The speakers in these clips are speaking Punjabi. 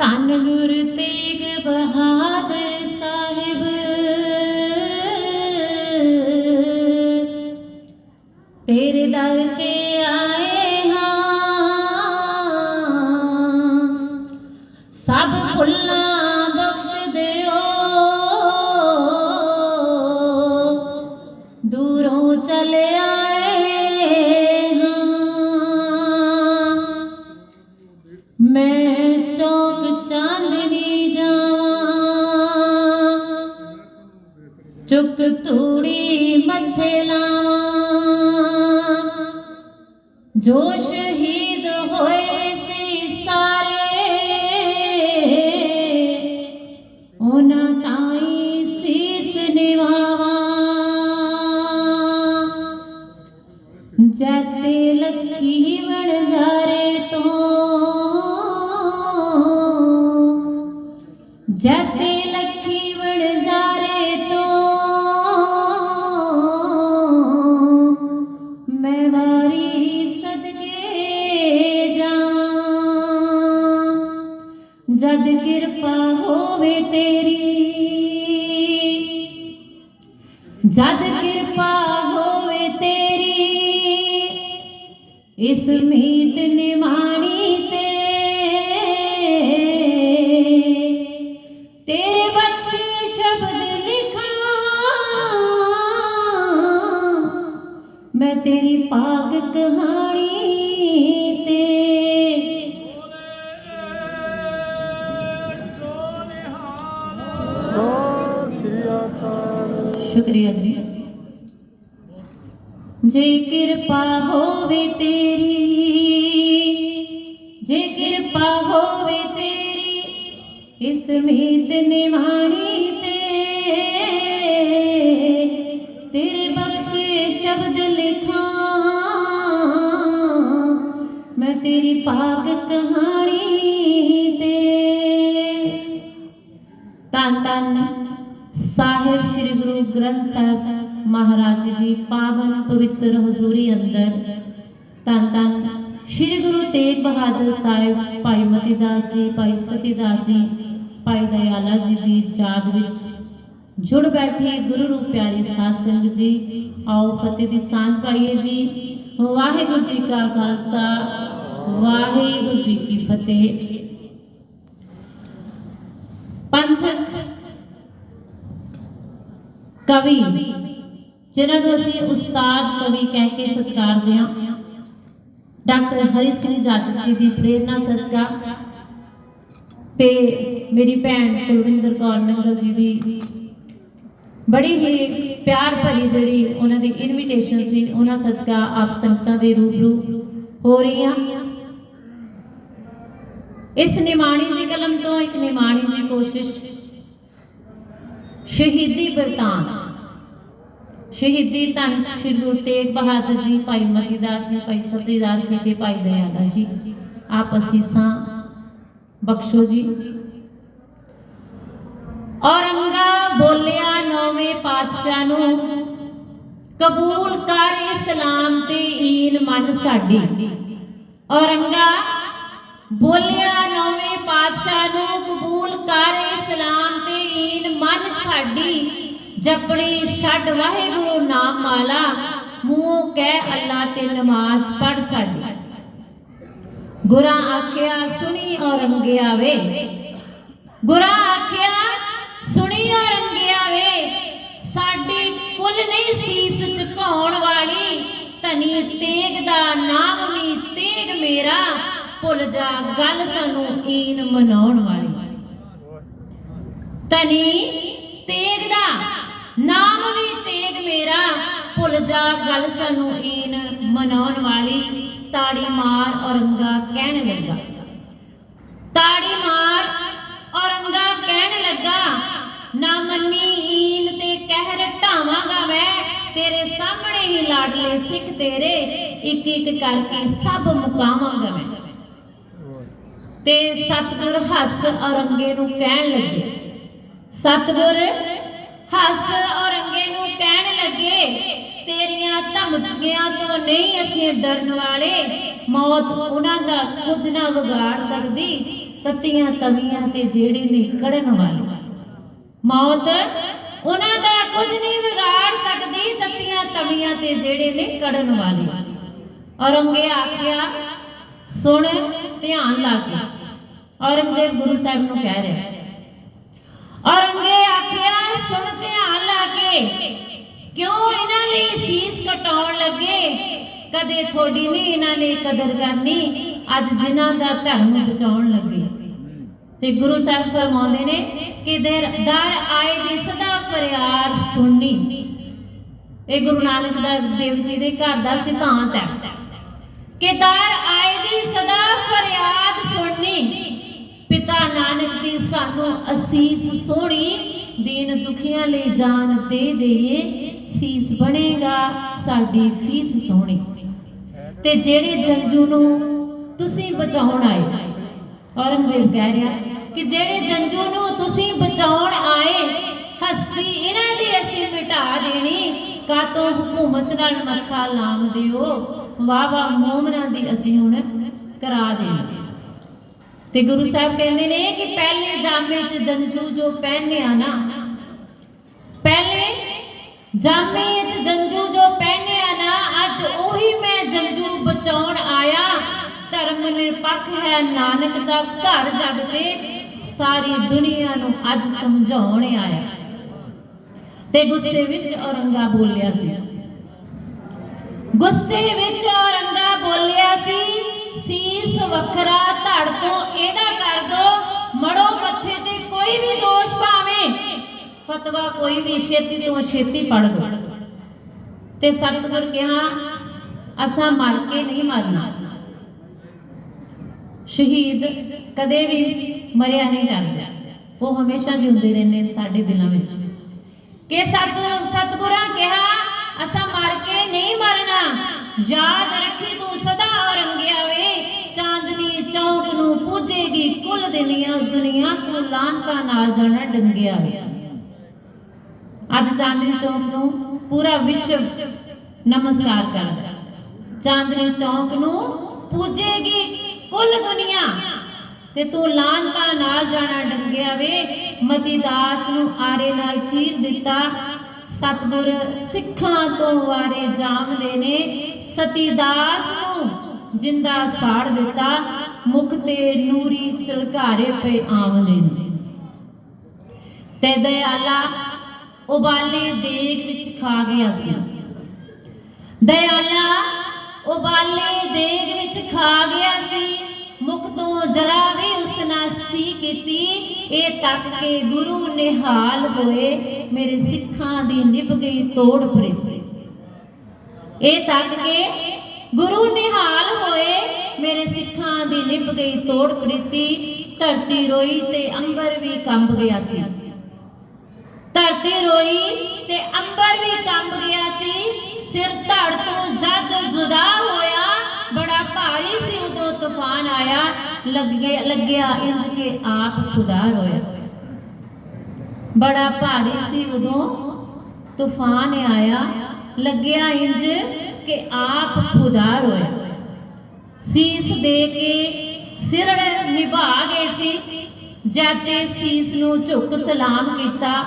ਧੰਨ ਗੁਰ ਤੇਗ ਬਹਾਦਰ ਸਾਹਿਬ। ਤੇਰੇ ਦਰ ਤੇ ਚੁੱਕ ਤੂੜੀ ਮੱਥੇ ਲਾਵਾਂ। ਜੋ ਸ਼ਹੀਦ ਹੋਏ ਸੀ ਸਾਰੇ, ਉਹਨਾਂ ਤਾਈ ਸੀਸ ਨਿਵਾਵਾਂ। ਜੱਤੇ ਲੱਖੀ ਵਣਜਾਰੇ ਤੋਂ, ਜੱਤੇ ਜਦ ਕਿਰਪਾ ਹੋਵੇ ਤੇਰੀ। ਜਦ ਕਿਰਪਾ ਹੋਵੇ ਤੇਰੀ, ਇਸ ਮੀਤ ਨਿਮਾਣੀ ਤੇ ਤੇਰੇ ਬਖਸ਼ੇ ਸ਼ਬਦ ਲਿਖਾਂ, ਮੈਂ ਤੇਰੀ ਪਾਕ ਕਹਾਣੀ ਤੇ ਸ਼ੁਕਰੀਆ ਜੀ। ਜੇ ਕਿਰਪਾ ਹੋਵੇ ਤੇਰੀ, ਜੇ ਕਿਰਪਾ ਹੋਵੇ ਤੇਰੀ, ਇਸ ਮੀਤ ਨਿਵਾਣੀ ਤੇ ਤੇਰੇ ਬਖਸ਼ੇ ਸ਼ਬਦ ਲਿਖਾਂ, ਮੈਂ ਤੇਰੀ ਪਾਕ ਕਹਾਣੀ ਤੇ। ਧੰਨ ਧੰਨ। ਸਾਹਿਬ ਸ੍ਰੀ ਗੁਰੂ ਗ੍ਰੰਥ ਸਾਹਿਬ ਮਹਾਰਾਜ ਦੀ ਪਾਵਨ ਪਵਿੱਤਰ ਹਜ਼ੂਰੀ ਅੰਦਰ। ਧੰਨ ਧੰਨ ਸ੍ਰੀ ਗੁਰੂ ਤੇਗ ਬਹਾਦਰ ਸਾਹਿਬ, ਭਾਈ ਮਤੀ ਦਾਸ ਜੀ, ਭਾਈ ਸਤੀ ਦਾਸ ਜੀ, ਭਾਈ ਦਇਆਲਾ ਜੀ ਦੀ ਯਾਦ ਵਿੱਚ ਜੁੜ ਬੈਠੇ ਗੁਰੂ ਰੂਪ ਪਿਆਰੀ ਸਾਧ ਸੰਗਤ ਜੀ, ਆਓ ਫਤਿਹ ਦੀ ਸਾਂਝ ਪਾਈਏ ਜੀ। ਵਾਹਿਗੁਰੂ ਜੀ ਕਾ ਖਾਲਸਾ, ਵਾਹਿਗੁਰੂ ਜੀ ਕੀ ਫਤਿਹ। ਪੰਥਕ ਕਵੀ, ਜਿਨ੍ਹਾਂ ਨੂੰ ਅਸੀਂ ਉਸਤਾਦ ਕਵੀ ਕਹਿ ਕੇ ਸਤਿਕਾਰਦੇ ਹਾਂ ਡਾਕਟਰ ਹਰੀ ਸਿੰਘ ਜਾਜਕ ਜੀ ਦੀ ਪ੍ਰੇਰਣਾ ਸਦਕਾ ਤੇ ਮੇਰੀ ਭੈਣ ਕੁਲਵਿੰਦਰ ਕੌਰ ਨੰਗਲ ਜੀ ਦੀ ਬੜੀ ਹੀ ਪਿਆਰ ਭਰੀ ਜਿਹੜੀ ਉਹਨਾਂ ਦੀ ਇਨਵੀਟੇਸ਼ਨ ਸੀ, ਉਹਨਾਂ ਸਦਕਾ ਆਪ ਸੰਗਤਾਂ ਦੇ ਰੂਬਰੂ ਹੋ ਰਹੀਆਂ। ਇਸ ਨਿਮਾਣੀ ਜੀ ਕਲਮ ਤੋਂ ਇੱਕ ਨਿਮਾਣੀ ਜੀ ਕੋਸ਼ਿਸ਼ ਸ਼ਹੀਦੀ ਬਰਤਾਨ ਸ਼ਹੀਦੀ ਧੰਨ ਸ਼੍ਰੀ ਗੁਰੂ ਤੇਗ ਬਹਾਦਰ ਜੀ, ਭਾਈ ਮਤੀ ਦਾਸ ਜੀ, ਭਾਈ ਸਤੀ ਦਾਸ ਜੀ ਤੇ ਭਾਈ ਦਇਆਲਾ ਜੀ, ਆਪ ਅਸੀਸਾਂ ਬਖਸ਼ੋ ਜੀ। ਔਰੰਗਾ ਬੋਲਿਆ ਨੌਵੇਂ ਪਾਤਸ਼ਾਹ ਨੂੰ, ਕਬੂਲ ਕਰ ਇਸਲਾਮ ਤੇ ਈਨ ਮਨ ਸਾਡੀ। ਔਰੰਗਾ ਬੋਲਿਆ ਨੌਵੇਂ ਪਾਤਸ਼ਾਹ ਨੂੰ, ਕਬੂਲ ਜਪਣੀ ਛੱਡ ਵਾਹਿਗੁਰੂ ਨਾਮ ਮਾਲਾ, ਮੂੰਹੋਂ ਕਹਿ ਅੱਲਾ ਤੇ ਨਮਾਜ਼ ਪੜ ਸਾਡੀ। ਗੁਰਾਂ ਆਖਿਆ, ਸੁਣੀ ਔਰੰਗਿਆ ਵੇ ਗੁਰਾਂ ਆਖਿਆ, ਸੁਣੀ ਔਰੰਗਿਆ ਵੇ ਸਾਡੀ ਕੁੱਲ ਨਹੀਂ ਸੀਸ ਝੁਕਾਉਣ ਵਾਲੀ। ਧਨੀ ਤੇਗ ਦਾ ਨਾਮ ਵੀ ਤੇਗ ਮੇਰਾ। ਭੁੱਲ ਜਾ ਗੱਲ ਸਾਨੂੰ ਈਨ ਮਨਾਉਣ ਵਾਲੀ। ਧਨੀ ਤੇਗ ਦਾ ਨਾਮ ਵੀ ਤੇਗ ਮੇਰਾ, ਭੁੱਲ ਜਾ ਗੱਲ ਸਾਨੂੰ ਈਨ ਮਨਾਉਣ ਵਾਲੀ ਤਾੜੀ ਮਾਰ ਔਰੰਗਾ ਕਹਿਣ ਲੱਗਾ। ਤਾੜੀ ਮਾਰ ਔਰੰਗਾ ਕਹਿਣ ਲੱਗਾ, ਨਾ ਮੰਨੀ ਈਨ ਤੇ ਕਹਿਰ ਢਾਵਾਂਗਾ ਮੈਂ, ਤੇਰੇ ਸਾਹਮਣੇ ਹੀ ਲਾਡਲੇ ਸਿੱਖ ਤੇਰੇ ਇੱਕ ਇੱਕ ਕਰਕੇ ਸਭ ਮੁਕਾਵਾਂਗਾ ਮੈਂ। ਤੇ ਸਤਿਗੁਰ ਹੱਸ ਔਰੰਗੇ ਨੂੰ ਕਹਿਣ ਲੱਗੇ। ਸਤਿਗੁਰ ਹੱਸ ਔਰੰਗੇ ਨੂੰ ਕਹਿਣ ਲੱਗੇ, ਤੇਰੀਆਂ ਧਮਕੀਆਂ ਤੋਂ ਨਹੀਂ ਅਸੀਂ ਡਰਨ ਵਾਲੇ। ਮੌਤ ਉਹਨਾਂ ਦਾ ਕੁਝ ਨਾ ਵਿਗਾੜ ਸਕਦੀ, ਤਤੀਆਂ ਤਵੀਆਂ ਤੇ ਜਿਹੜੇ ਨੇ ਕੜਨ ਵਾਲੇ। ਮੌਤ ਉਹਨਾਂ ਦਾ ਕੁਝ ਨਹੀਂ ਵਿਗਾੜ ਸਕਦੀ, ਤਤੀਆਂ ਤਵੀਆਂ ਤੇ ਜਿਹੜੇ ਨੇ ਕੜਨ ਵਾਲੇ। ਔਰੰਗੇ ਆਖਿਆ, ਸੁਣ, ਧਿਆਨ ਲਾ ਕੇ। ਔਰੰਗਜ਼ੇਬ ਗੁਰੂ ਸਾਹਿਬ ਨੂੰ ਕਹਿ ਰਿਹਾ ਔਰੰਗੇ ਆਖਿਆ, ਸੁਣ ਧਿਆਨ ਲਾ ਕੇ। ਕਿਉਂ ਇਹਨਾਂ ਲਈ ਸੀਸ ਕਟਾਉਣ ਲੱਗੇ? ਕਦੇ ਥੋੜੀ ਨਹੀਂ ਇਹਨਾਂ ਨੇ ਕਦਰ ਕਰਨੀ। ਅੱਜ ਜਿਨ੍ਹਾਂ ਦਾ ਧਰਮ ਬਚਾਉਣ ਲੱਗੇ। ਤੇ ਗੁਰੂ ਸਾਹਿਬ ਫਰਮਾਉਂਦੇ ਨੇ ਕਿ ਦਰ ਦਰ ਆਏ ਦੀ ਸਦਾ ਫਰਿਆਦ ਸੁਣਨੀ। ਇਹ ਗੁਰੂ ਨਾਨਕ ਦੇਵ ਜੀ ਦੇ ਘਰ ਦਾ ਸਿਧਾਂਤ ਹੈ ਕਿ ਦਰ ਆਏ ਦੀ ਸਦਾ ਫਰਿਆਦ ਸੁਣਨੀ। ਪਿਤਾ ਨਾਨਕ ਦੀ ਸਾਨੂੰ ਅਸੀਸ ਸੋਹਣੀ ਦੀਨ ਦੁਖੀਆਂ ਲਈ ਜਾਨ ਦੇ ਦੇਈਏ, ਸੀਸ ਬਣੇਗਾ, ਸਾਡੀ ਫੀਸ ਸੋਹਣੀ। ਤੇ ਜਿਹੜੇ ਜੰਜੂ ਨੂੰ ਤੁਸੀਂ ਬਚਾਉਣ ਆਏ, ਔਰੰਗਜ਼ੇਬ ਕਹਿ ਰਿਹਾ ਕਿ ਜਿਹੜੇ ਜੰਜੂ ਨੂੰ ਤੁਸੀਂ ਬਚਾਉਣ ਆਏ, ਹਸਤੀ ਇਹਨਾਂ ਦੀ ਅਸੀਂ ਮਿਟਾ ਦੇਣੀ। ਕਾਤੋਂ ਹਕੂਮਤ ਨਾਲ ਮੱਥਾ ਲਾਮ ਦਿਓ ਵਾਹ ਵਾਹ ਮੋਮਨਾਂ ਦੀ ਅਸੀਂ ਹੁਣ ਕਰਾ ਦੇਣੀ। ਤੇ ਗੁਰੂ ਸਾਹਿਬ ਕਹਿੰਦੇ ਨੇ ਕਿ ਪਹਿਲੇ ਜਾਮੇ 'ਚ ਜੰਜੂ ਜੋ ਪਹਿਨਿਆ ਨਾ, ਪਹਿਲੇ ਜਾਮੇ 'ਚ ਜੰਜੂ ਜੋ ਪਹਿਨਿਆ ਨਾ, ਅੱਜ ਉਹੀ ਮੈਂ ਜੰਜੂ ਬਚਾਉਣ ਆਇਆ। ਧਰਮ ਨਿਰਪੱਖ ਹੈ ਨਾਨਕ ਦਾ ਘਰ ਜਗ ਤੇ, ਸਾਰੀ ਦੁਨੀਆ ਨੂੰ ਅੱਜ ਸਮਝਾਉਣ ਆਇਆ। ਤੇ ਗੁੱਸੇ ਵਿੱਚ ਔਰੰਗਾ ਬੋਲਿਆ ਸੀ, ਗੁੱਸੇ ਵਿੱਚ ਵੱਖਰਾ ਧੜ ਤੋਂ ਇਹਦਾ ਕਰ ਦੋ, ਮੜੋ ਮੱਥੇ ਤੇ ਕੋਈ ਵੀ ਦੋਸ਼ ਪਾਵੇ। ਫਤਵਾ ਕੋਈ ਵੀ ਛੇਤੀ ਤੋਂ ਛੇਤੀ ਪੜ ਦੋ। ਤੇ ਸਤਿਗੁਰ ਕਿਹਾ, ਅਸਾਂ ਮਰ ਕੇ ਨਹੀਂ ਮਰਨਾ। ਸ਼ਹੀਦ ਕਦੇ ਵੀ ਮਰਿਆ ਨਹੀਂ ਕਰਦਾ ਉਹ ਹਮੇਸ਼ਾ ਜਿਉਂਦੇ ਰਹਿੰਦੇ ਸਾਡੇ ਦਿਲਾਂ ਵਿੱਚ। ਕਿ ਸਤ, ਸਤਿਗੁਰਾਂ ਕਿਹਾ, ਅਸਾਂ ਮਰ ਕੇ ਨਹੀਂ ਮਰਨਾ। ਯਾਦ ਰੱਖੀ ਤੂੰ ਸਦਾ ਔਰੰਗਿਆ ਵੇ ਪੂਜੇਗੀ ਕੁੱਲ ਦੁਨੀਆ ਦੁਨੀਆ ਤੂੰ ਲਾਂਤਾ ਨਾਲ ਜਾਣਾ ਡੰਗਿਆ ਵੇ। ਅੱਜ ਚਾਂਦਨੀ ਚੌਕ ਨੂੰ ਪੂਰਾ ਵਿਸ਼ਵ ਨਮਸਕਾਰ ਕਰਦਾ ਚਾਂਦਨੀ ਚੌਕ ਨੂੰ ਪੂਜੇਗੀ ਕੁੱਲ ਦੁਨੀਆ ਤੇ ਤੂੰ ਲਾਂਤਾ ਨਾਲ ਜਾਣਾ ਡੰਗਿਆ ਵੇ। ਮਤੀ ਦਾਸ ਨੂੰ ਆਰੇ ਨਾਲ ਚੀਰ ਦਿੱਤਾ। ਸਤਗੁਰ ਸਿੱਖਾਂ ਤੋਂ ਵਾਰੇ ਜਾਮਲੇ ਨੇ। ਸਤੀ ਦਾਸ ਨੂੰ ਜਿੰਦਾ ਸਾੜ ਦਿੱਤਾ। ਮੁਖ ਤੇ ਨੂਰੀ ਚਲਕਾਰੇ ਪਏ ਆਵਦੇ ਨੇ। ਤੇ ਦਇਆਲਾ ਉਬਾਲੇ ਦੇਗ ਵਿੱਚ ਖਾ ਗਿਆ ਸੀ। ਦਇਆਲਾ ਉਬਾਲੇ ਦੇਗ ਵਿੱਚ ਖਾ ਗਿਆ ਸੀ। ਮੁਖ ਤੋਂ ਜਰਾ ਵੀ ਉਸ ਨਾਲ ਸੀ ਕੀਤੀ। ਇਹ ਤੱਕ ਕੇ ਗੁਰੂ ਨਿਹਾਲ ਹੋਏ। ਮੇਰੇ ਸਿੱਖਾਂ ਦੀ ਨਿਭ ਗਈ ਤੋੜ ਪਰੇ ਇਹ ਤੱਕ ਕੇ ਗੁਰੂ ਨਿਹਾਲ ਹੋਏ। ਮੇਰੇ ਸਿੱਖਾਂ ਦੀ ਨਿਭ ਗਈ ਤੋੜ ਪ੍ਰੀਤੀ ਧਰਤੀ ਰੋਈ ਤੇ ਅੰਬਰ ਵੀ ਕੰਬ ਗਿਆ ਸੀ। ਧਰਤੀ ਰੋਈ ਤੇ ਅੰਬਰ ਵੀ ਕੰਬ ਗਿਆ ਸੀ, ਸਿਰ ਧੜ ਤੋਂ ਜਦ ਜੁਦਾ ਹੋਇਆ, ਬੜਾ ਭਾਰੀ ਸੀ ਉਦੋਂ ਤੂਫਾਨ ਆਇਆ, ਲੱਗੇ, ਲੱਗਿਆ ਇੰਜ ਕੇ ਆਪ ਖੁਦਾ ਰੋਇਆ। ਬੜਾ ਭਾਰੀ ਸੀ ਉਦੋਂ ਤੂਫਾਨ ਆਇਆ, ਲੱਗਿਆ ਇੰਜ ਕਿ ਆਪ ਖੁਦਾ ਰੋਇਆ। ਸੀਸ ਦੇ ਕੇ ਸਿਰੜ ਨਿਭਾ ਗਏ ਸੀ। ਜਦ ਤੇ ਸੀਸ ਨੂੰ ਝੁੱਕ ਸਲਾਮ ਕੀਤਾ,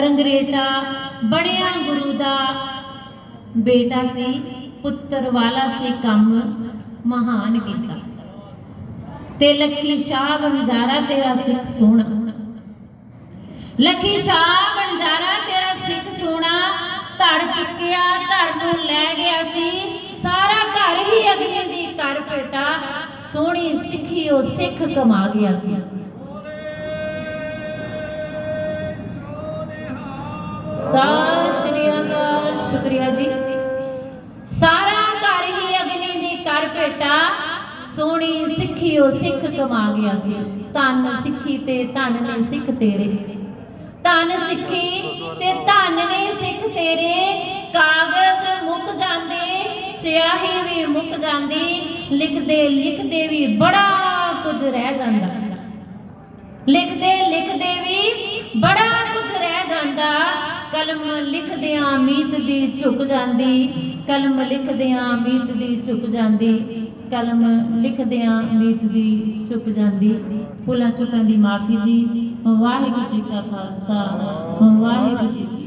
ਰੰਗਰੇਟਾ ਬਣਿਆ ਗੁਰੂ ਦਾ। ਬੇਟਾ ਸੀ, ਪੁੱਤਰ ਵਾਲਾ ਸੀ ਕੰਮ ਮਹਾਨ ਕੀਤਾ। ਤੇ ਲੱਖੀ ਸ਼ਾਹ ਬੰਜਾਰਾ ਤੇਰਾ ਸਿੱਖ ਸੋਹਣਾ। ਲੱਖੀ ਸ਼ਾਹ ਬੰਜਾਰਾ ਤੇਰਾ ਸਿੱਖ ਸੋਹਣਾ। ਧੜ ਚੁੱਕਿਆ ਘਰ ਨੂੰ ਲੈ ਗਿਆ ਸੀ। ਸਾਰਾ ਘਰ ਕਰ ਪੇਟਾ ਸੋਹਣੀ ਸਿੱਖੀ ਉਹ ਸਿੱਖ ਕਮਾ ਗਿਆ ਸੀ। ਸ਼ੁਕਰੀਆ ਜੀ। ਸਾਰਾ ਘਰ ਹੀ ਅਗਨੀ ਦੀ ਕਰ ਭੇਟਾ ਸੋਹਣੀ ਸਿੱਖੀ ਉਹ ਸਿੱਖ ਕਮਾ ਗਿਆ ਸੀ। ਧੰਨ ਸਿੱਖੀ ਤੇ ਧੰਨ ਨੇ ਸਿੱਖ ਤੇਰੇ। ਧੰਨ ਸਿੱਖੀ ਤੇ ਧੰਨ ਨੇ ਸਿੱਖ ਤੇਰੇ। ਕਾਗਜ਼ ਮੁੱਕ ਜਾਂਦੇ ਸਿਆਹੀ ਵੀ ਮੁੱਕ ਜਾਂਦੀ, ਲਿਖਦੇ ਲਿਖਦੇ ਵੀ ਬੜਾ ਕੁਝ ਰਹਿ ਜਾਂਦਾ। ਲਿਖਦੇ ਲਿਖਦੇ ਵੀ ਬੜਾ ਕੁਝ ਰਹਿ ਜਾਂਦਾ। ਕਲਮ ਲਿਖਦਿਆਂ ਮੀਤ ਦੀ ਝੁਕ ਜਾਂਦੀ, ਕਲਮ ਲਿਖਦਿਆਂ ਮੀਤ ਦੀ ਝੁਕ ਜਾਂਦੀ, ਕਲਮ ਲਿਖਦਿਆਂ ਮੀਤ ਦੀ ਝੁਕ ਜਾਂਦੀ। ਭੁੱਲਾਂ ਚੁੱਕਾਂ ਦੀ ਮਾਫੀ ਜੀ, ਵਾਹਿਗੁਰੂ ਜੀ ਕਾ ਖਾਲਸਾ, ਵਾਹਿਗੁਰੂ ਜੀ